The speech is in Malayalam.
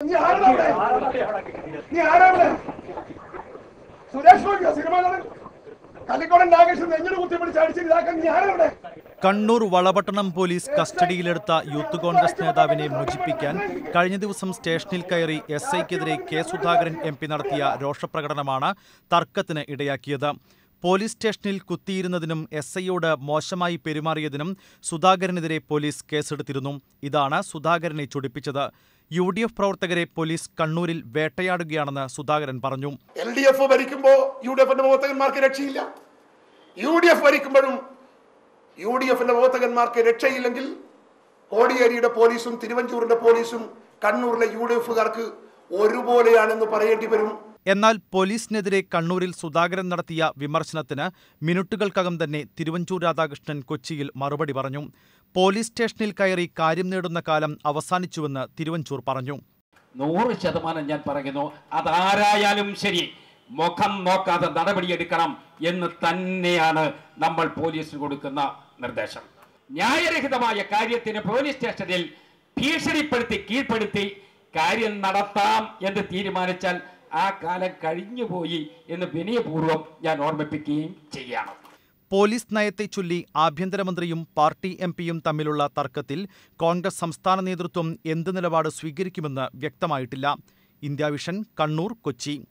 നീ ആരാണ് സുരേഷ് നോക്കിയോ സിനിമ കല്ലിക്കോടൻ നാഗേശ്വരൻ എങ്ങനെ കുത്തിപ്പിടിച്ച് അടിച്ചിട്ട് ഇതാക്കാൻ നീ ആരാണ് കണ്ണൂർ വളപട്ടണം പോലീസ് കസ്റ്റഡിയിലെടുത്ത യൂത്ത് കോൺഗ്രസ് നേതാവിനെ മോചിപ്പിക്കാൻ കഴിഞ്ഞ ദിവസം സ്റ്റേഷനിൽ കയറി എസ് ഐക്കെതിരെ കെ സുധാകരൻ എം പി നടത്തിയ രോഷപ്രകടനമാണ് തർക്കത്തിന് ഇടയാക്കിയത്. പോലീസ് സ്റ്റേഷനിൽ കുത്തിയിരുന്നതിനും എസ് ഐയോട് മോശമായി പെരുമാറിയതിനും സുധാകരനെതിരെ പോലീസ് കേസെടുത്തിരുന്നു. ഇതാണ് സുധാകരനെ ചൊടിപ്പിച്ചത്. യു ഡി എഫ് പ്രവർത്തകരെ പോലീസ് കണ്ണൂരിൽ വേട്ടയാടുകയാണെന്ന് സുധാകരൻ പറഞ്ഞു. എൽ ഡി എഫ് ഭരിക്കുമ്പോൾ യു ഡി എഫിന്റെ പ്രവർത്തകന്മാർക്ക് രക്ഷയില്ല. യു ഡി എഫ് ഭരിക്കുമ്പോഴും യു ഡി എഫിന്റെ പ്രവർത്തകന്മാർക്ക് രക്ഷയില്ലെങ്കിൽ കോടിയേരിയുടെ പോലീസും തിരുവഞ്ചൂരിന്റെ പോലീസും കണ്ണൂരിലെ യു ഡി എഫുകാർക്ക് ഒരുപോലെയാണെന്ന് പറയേണ്ടി വരും. എന്നാൽ പോലീസിനെതിരെ കണ്ണൂരിൽ സുധാകരൻ നടത്തിയ വിമർശനത്തിന് മിനിറ്റുകൾക്കകം തന്നെ തിരുവഞ്ചൂർ രാധാകൃഷ്ണൻ കൊച്ചിയിൽ മറുപടി പറഞ്ഞു. പോലീസ് സ്റ്റേഷനിൽ കയറി കാര്യം നേടുന്ന കാലം അവസാനിച്ചുവെന്ന് തിരുവഞ്ചൂർ പറഞ്ഞു. നൂറ് ശതമാനം ഞാൻ പറയുന്നു. അതാരായാലും ശരി മുഖം നോക്കാതെ നടപടിയെടുക്കണം എന്ന് തന്നെയാണ് നമ്മൾ പോലീസിന് കൊടുക്കുന്ന നിർദ്ദേശം. ന്യായരഹിതമായ കാര്യത്തിന് പോലീസ് സ്റ്റേഷനിൽ ഭീഷണിപ്പെടുത്തി കീഴ്പ്പെടുത്തി കാര്യം നടത്താം എന്ന് തീരുമാനിച്ചാൽ ആ കാലം കഴിഞ്ഞുപോയി എന്ന് വിനയപൂർവം ഞാൻ ഓർമ്മിപ്പിക്കുകയും ചെയ്യണം. പോലീസ് നയത്തെ ചൊല്ലി ആഭ്യന്തരമന്ത്രിയും പാർട്ടി എം പിയും തമ്മിലുള്ള തർക്കത്തിൽ കോൺഗ്രസ് സംസ്ഥാന നേതൃത്വം എന്ത് നിലപാട് സ്വീകരിക്കുമെന്ന് വ്യക്തമായിട്ടില്ല. ഇന്ത്യാവിഷൻ കണ്ണൂർ കൊച്ചി.